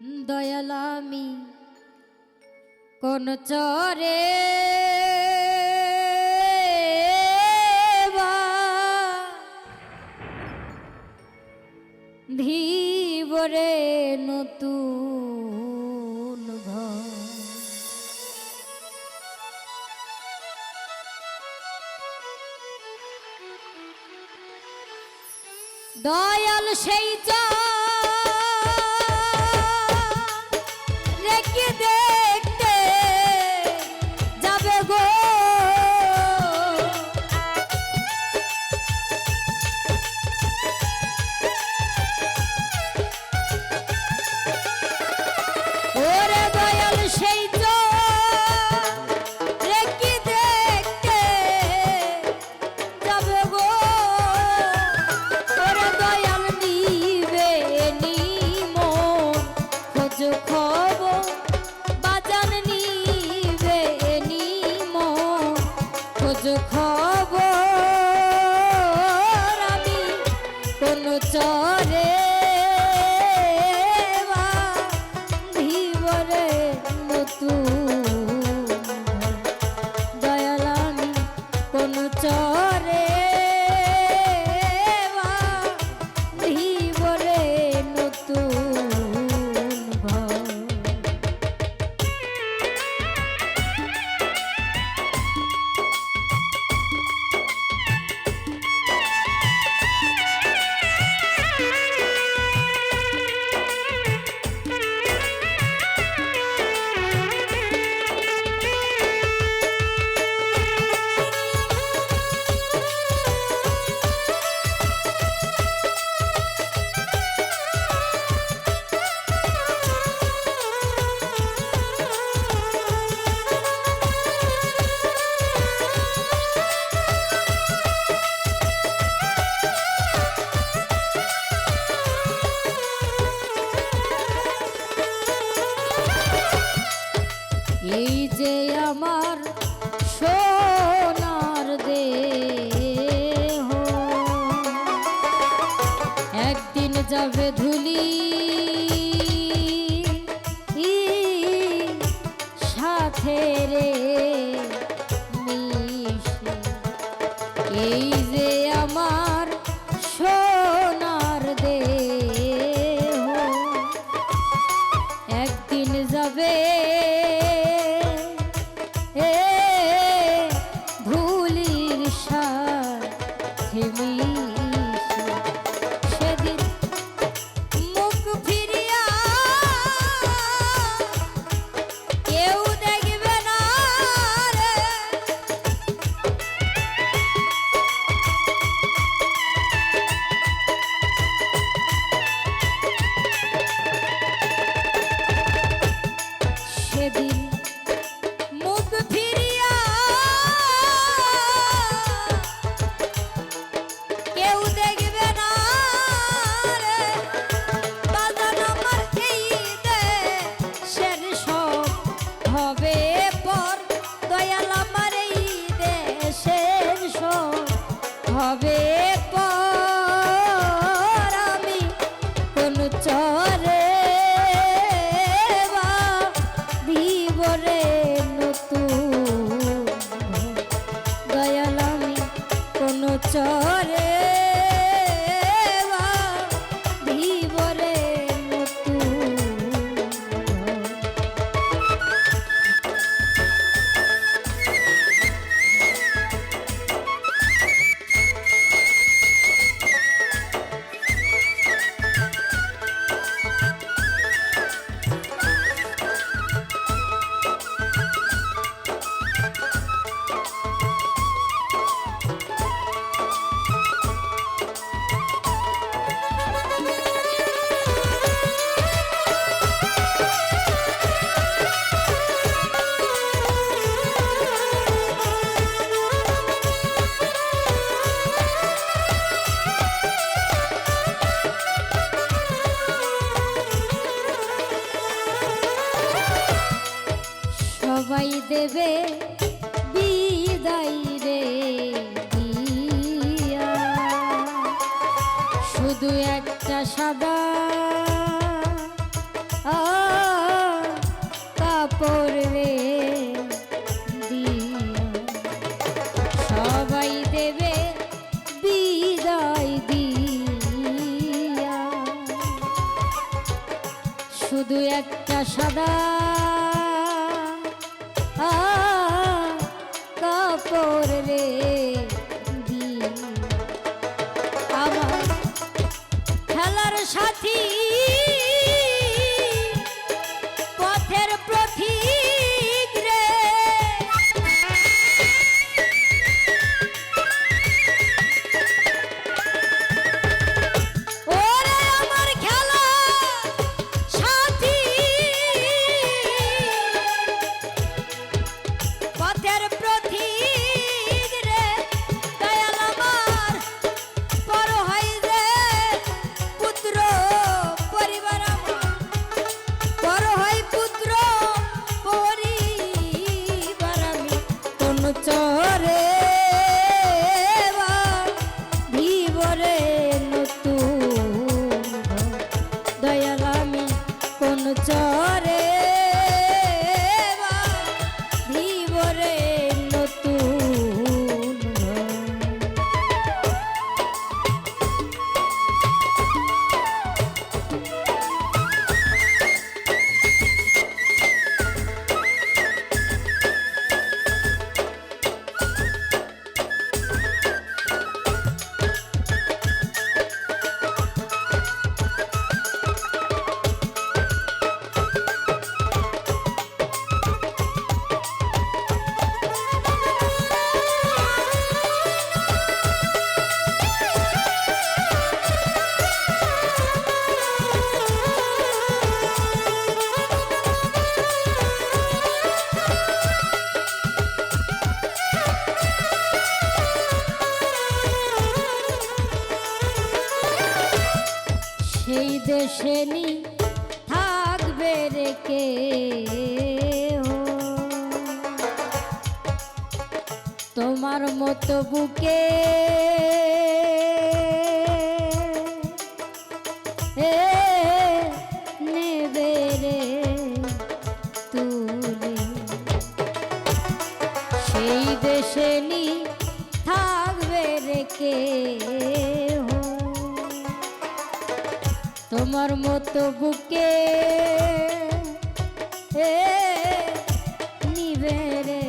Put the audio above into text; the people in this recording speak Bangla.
দয়ালামি কোন চরে ধীবরে নতুন দয়াল সেই চর Su ছেড়ে সবাই দেবে, বিদায় রে শুধু একটা সাদা কাপড় রে সবাই দেবে, বিদায় দিয়া। শুধু একটা সাদা সাথী চরে আসেনি থাকবে রেখে তোমার মতো বুকে সেই দেশে নি থাকবে রেখে তোমার মতো বুকে হে নিবেরে